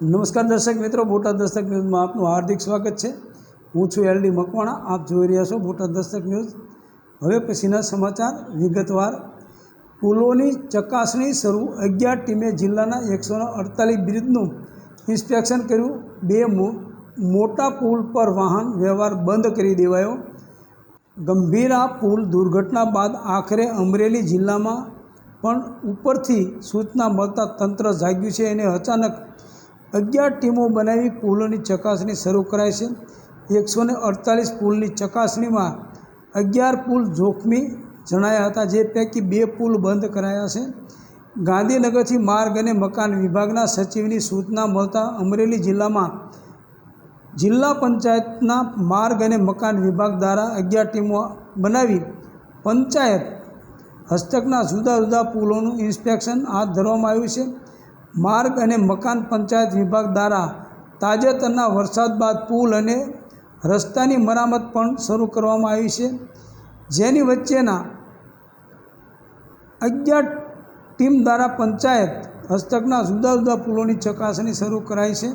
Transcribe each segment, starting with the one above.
નમસ્કાર દર્શક મિત્રો, બોટાદ દસ્તક ન્યૂઝમાં આપનું હાર્દિક સ્વાગત છે. હું છું એલડી મકવાણા, આપ જોઈ રહ્યા છો બોટાદ દસ્તક ન્યૂઝ. હવે પછીના સમાચાર, વિગતવાર. પુલોની ચકાસણી શરૂ, અગિયાર ટીમે જિલ્લાના એકસો અડતાલીસ બ્રિજનું ઇન્સ્પેક્શન કર્યું. બે મોટા પુલ પર વાહન વ્યવહાર બંધ કરી દેવાયો. ગંભીરા પુલ દુર્ઘટના બાદ આખરે અમરેલી જિલ્લામાં પણ ઉપરથી સૂચના મળતા તંત્ર જાગ્યું છે અને અચાનક અગિયાર ટીમો બનાવી પુલોની ચકાસણી શરૂ કરાઈ છે. એકસો ને અડતાલીસ પુલની ચકાસણીમાં અગિયાર પુલ જોખમી જણાયા હતા, જે પૈકી બે પુલ બંધ કરાયા છે. ગાંધીનગરથી માર્ગ અને મકાન વિભાગના સચિવની સૂચના મળતા અમરેલી જિલ્લામાં જિલ્લા પંચાયતના માર્ગ અને મકાન વિભાગ દ્વારા અગિયાર ટીમો બનાવી પંચાયત હસ્તકના જુદા જુદા પુલોનું ઇન્સ્પેક્શન હાથ ધરવામાં આવ્યું છે. માર્ગ અને મકાન પંચાયત વિભાગ દ્વારા તાજેતરના વરસાદ બાદ પુલ અને રસ્તાની મરામત પણ શરૂ કરવામાં આવી છે. જેની વચ્ચેના અગિયાર ટીમ દ્વારા પંચાયત હસ્તકના જુદા જુદા પુલોની ચકાસણી શરૂ કરાઈ છે.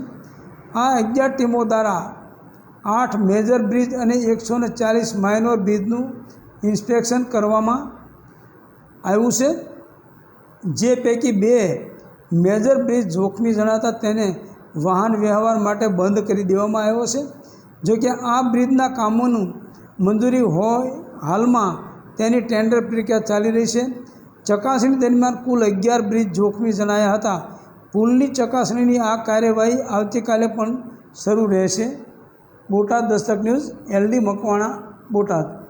આ અગિયાર ટીમો દ્વારા આઠ મેજર બ્રિજ અને એકસો ને ચાલીસ માઇનોર બ્રિજનું ઇન્સ્પેક્શન કરવામાં આવ્યું છે. જે પૈકી બે મેજર બ્રિજ જોખમી જણાતા તેને વાહન વ્યવહાર માટે બંધ કરી દેવામાં આવ્યો છે. જો કે આ બ્રિજના કામોનું મંજૂરી હોય હાલમાં તેની ટેન્ડર પ્રક્રિયા ચાલી રહી છે. ચકાસણી દરમિયાન કુલ અગિયાર બ્રિજ જોખમી જણાયા હતા. પુલની ચકાસણીની આ કાર્યવાહી આવતીકાલે પણ શરૂ રહેશે. Botad Dastak news, LD Makwana, Botad.